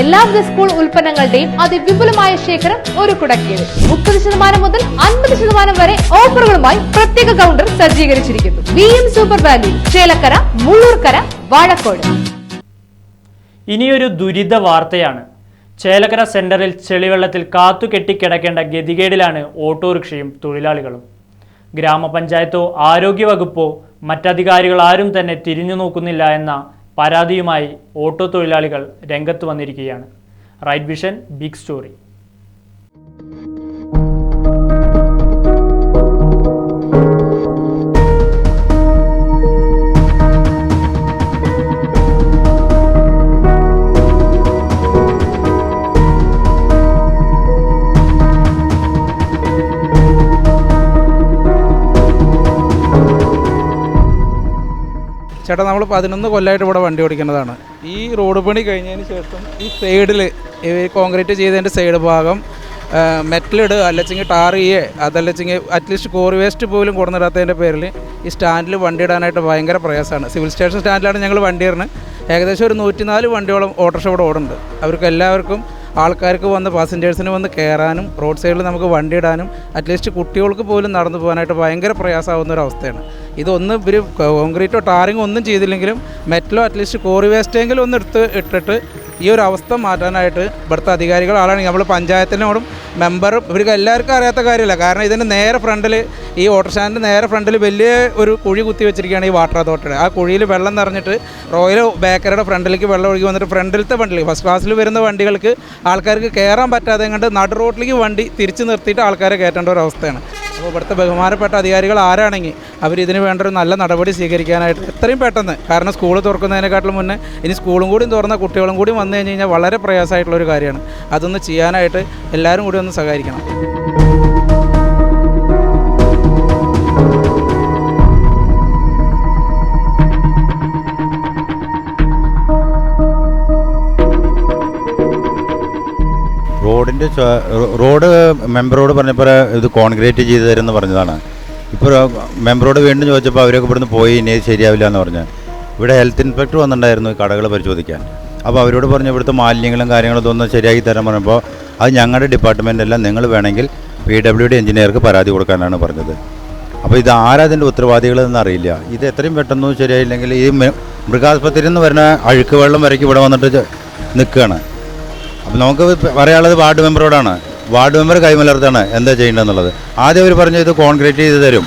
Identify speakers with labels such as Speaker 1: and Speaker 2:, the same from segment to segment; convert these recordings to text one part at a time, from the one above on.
Speaker 1: എല്ലാവിധ സ്കൂൾ ഉൽപ്പന്നങ്ങളുടെയും അതിവിപുലമായ ശേഖരം ഒരു കുടക്കീഴ് മുപ്പത് ശതമാനം മുതൽ അൻപത് ശതമാനം വരെ ഓഫറുകളുമായി പ്രത്യേക കൗണ്ടർ സജ്ജീകരിച്ചിരിക്കുന്നു. V M super value Chelakkara Mullurkara Vazhakode.
Speaker 2: ഇനിയൊരു ദുരിത വാർത്തയാണ്. ചേലക്കര സെന്ററിൽ ചെളിവെള്ളത്തിൽ കാത്തുകെട്ടിക്കിടക്കേണ്ട ഗതികേടിലാണ് ഓട്ടോറിക്ഷയും തൊഴിലാളികളും. ഗ്രാമപഞ്ചായത്തോ ആരോഗ്യവകുപ്പോ മറ്റധികാരികൾ ആരും തന്നെ തിരിഞ്ഞു നോക്കുന്നില്ല എന്ന പരാതിയുമായി ഓട്ടോ തൊഴിലാളികൾ രംഗത്ത് വന്നിരിക്കുകയാണ്. Right vision big story.
Speaker 3: ചേട്ടാ നമ്മൾ പതിനൊന്ന് കൊല്ലമായിട്ട് ഇവിടെ വണ്ടി ഓടിക്കുന്നതാണ്. ഈ റോഡ് പണി കഴിഞ്ഞതിന് ശേഷം ഈ സൈഡിൽ കോൺക്രീറ്റ് ചെയ്തതിന്റെ സൈഡ് ഭാഗം മെറ്റലിടുക അല്ലെങ്കിൽ ടാർ ചെയ്യേ അതല്ലെങ്കിൽ അറ്റ്ലീസ്റ്റ് കോറി വേസ്റ്റ് പോലും കൊടുന്നിടാത്തതിന്റെ പേരിൽ ഈ സ്റ്റാൻഡിൽ വണ്ടി ഇടാനായിട്ട് ഭയങ്കര പ്രയാസമാണ്. സിവിൽ സ്റ്റേഷൻ സ്റ്റാൻഡിലാണ് ഞങ്ങൾ വണ്ടി ഇടുന്നത്. ഏകദേശം ഒരു നൂറ്റിനാല് വണ്ടിയോളം ഓട്ടോറിക്ഷ ഇവിടെ ഓടുന്നുണ്ട്. അവർക്ക് എല്ലാവർക്കും ആൾക്കാർക്ക് വന്ന് പാസഞ്ചേഴ്സിന് വന്ന് കയറാനും റോഡ് സൈഡിൽ നമുക്ക് വണ്ടി ഇടാനും അറ്റ്ലീസ്റ്റ് കുട്ടികൾക്ക് പോലും നടന്നു പോകാനായിട്ട് ഭയങ്കര പ്രയാസമാവുന്ന ഒരു അവസ്ഥയാണ്. ഇതൊന്ന് ഇവർ കോൺക്രീറ്റോ ടാറിങ്ങോ ഒന്നും ചെയ്തില്ലെങ്കിലും മെറ്റലോ അറ്റ്ലീസ്റ്റ് കോറി വേസ്റ്റെങ്കിലും ഒന്ന് എടുത്ത് ഇട്ടിട്ട് ഈ ഒരു അവസ്ഥ മാറ്റാനായിട്ട് ഇവിടുത്തെ അധികാരികൾ ആളാണ് നമ്മൾ പഞ്ചായത്തിനോടും മെമ്പറും ഇവർക്ക് എല്ലാവർക്കും അറിയാത്ത കാര്യമില്ല. കാരണം ഇതിന്റെ നേരെ ഫ്രണ്ടിൽ ഈ ഓട്ടോ സ്റ്റാൻഡിന്റെ നേരെ ഫ്രണ്ടിൽ വലിയ ഒരു കുഴി കുത്തി വെച്ചിരിക്കുകയാണ് ഈ വാട്ടർ അതോറിറ്റിയുടെ. ആ കുഴിയിൽ വെള്ളം നിറഞ്ഞിട്ട് റോയൽ ബേക്കറിയുടെ ഫ്രണ്ടിലേക്ക് വെള്ളം ഒഴുകി വന്നിട്ട് ഫ്രണ്ടിലത്തെ വണ്ടിയിൽ ഫസ്റ്റ് ക്ലാസ്സിൽ വരുന്ന വണ്ടികൾക്ക് ആൾക്കാർക്ക് കയറാൻ പറ്റാതെ കണ്ട് നടു റോഡിലേക്ക് വണ്ടി തിരിച്ച് നിർത്തിയിട്ട് ആൾക്കാരെ കയറ്റേണ്ട ഒരു അവസ്ഥയാണ്. അപ്പോൾ ഇവിടുത്തെ ബഹുമാനപ്പെട്ട അധികാരികൾ ആരാണെങ്കിൽ അവർ ഇതിന് വേണ്ട ഒരു നല്ല നടപടി സ്വീകരിക്കാനായിട്ട് എത്രയും പെട്ടെന്ന് കാരണം സ്കൂൾ തുറക്കുന്നതിനെക്കാട്ടിലും മുന്നേ ഇനി സ്കൂളും കൂടി തുറന്ന കുട്ടികളും കൂടി വന്നു കഴിഞ്ഞ് കഴിഞ്ഞാൽ വളരെ പ്രയാസമായിട്ടുള്ളൊരു കാര്യമാണ്. അതൊന്ന് ചെയ്യാനായിട്ട് എല്ലാവരും കൂടി ഒന്ന് സഹകരിക്കണം.
Speaker 4: ച- റോഡ് മെമ്പറോട് പറഞ്ഞപ്പോൾ ഇത് കോൺക്രീറ്റ് ചെയ്ത് തരുമെന്ന് പറഞ്ഞതാണ്. ഇപ്പോൾ മെമ്പറോട് വീണ്ടും ചോദിച്ചപ്പോൾ അവരൊക്കെ ഇവിടുന്ന് പോയി ഇനി ശരിയാവില്ല എന്ന് പറഞ്ഞു. ഇവിടെ ഹെൽത്ത് ഇൻസ്പെക്ടർ വന്നിട്ടുണ്ടായിരുന്നു കടകൾ പരിശോധിക്കാൻ അപ്പോൾ അവരോട് പറഞ്ഞു ഇവിടുത്തെ മാലിന്യങ്ങളും കാര്യങ്ങളും ഇതൊന്നും ശരിയാക്കി തരാൻ പറഞ്ഞപ്പോൾ അത് ഞങ്ങളുടെ ഡിപ്പാർട്ട്മെന്റ് അല്ല നിങ്ങൾ വേണമെങ്കിൽ പി ഡബ്ല്യു ഡി എഞ്ചിനീയർക്ക് പരാതി കൊടുക്കാനാണ് പറഞ്ഞത്. അപ്പോൾ ഇത് ആരാതിന്റെ ഉത്തരവാദികളെന്ന് അറിയില്ല. ഇത് എത്രയും പെട്ടെന്ന് ശരിയായില്ലെങ്കിൽ ഈ മൃഗാസ്പത്രിയിൽ നിന്ന് വരുന്ന അഴുക്ക് വെള്ളം വരയ്ക്ക് ഇവിടെ വന്നിട്ട് നിൽക്കുകയാണ്. നമുക്ക് പറയാനുള്ളത് വാർഡ് മെമ്പറോടാണ്. വാർഡ് മെമ്പർ കൈമലർത്താണ് എന്താ ചെയ്യേണ്ടതെന്നുള്ളത്. ആദ്യം അവർ പറഞ്ഞു ഇത് കോൺക്രീറ്റ് ചെയ്ത് തരും.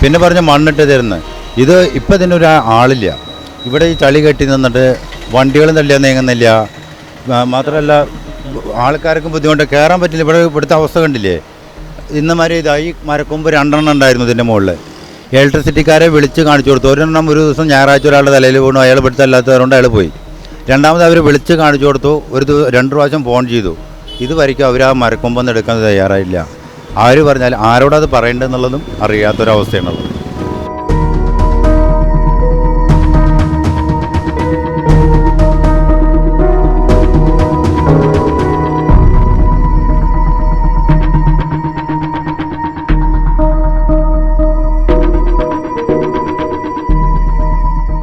Speaker 4: പിന്നെ പറഞ്ഞ് മണ്ണിട്ട് തരുന്നു. ഇത് ഇപ്പം ഇതിനൊരു ആളില്ല. ഇവിടെ ഈ ചളി കെട്ടി നിന്നിട്ട് വണ്ടികളും തള്ളിയാൽ നീങ്ങുന്നില്ല. മാത്രമല്ല ആൾക്കാർക്കും ബുദ്ധിമുട്ട്. കയറാൻ പറ്റില്ല. ഇവിടെ ഇവിടുത്തെ അവസ്ഥ കണ്ടില്ലേ? ഇന്ന് മാതിരി ഇതാ ഈ മരക്കൊമ്പ് രണ്ടെണ്ണം ഉണ്ടായിരുന്നു ഇതിന്റെ മുകളിൽ ഇലക്ട്രിസിറ്റിക്കാരെ വിളിച്ച് കാണിച്ചു കൊടുത്തു. ഒരെണ്ണം ഒരു ദിവസം ഞായറാഴ്ച ഒരാളുടെ തലയിൽ വീണു. അയാൾ ഇവിടുത്തെ അയാൾ പോയി. രണ്ടാമത് അവർ വിളിച്ച് കാണിച്ചു കൊടുത്തു ഒരു രണ്ട് പ്രാവശ്യം ഫോൺ ചെയ്തു. ഇത് വരയ്ക്കും അവർ ആ മരക്കൊമ്പെന്ന് എടുക്കാൻ തയ്യാറായില്ല. ആര് പറഞ്ഞാൽ ആരോടത് പറയേണ്ടതെന്നുള്ളതും അറിയാത്തൊരവസ്ഥയാണുള്ളത്.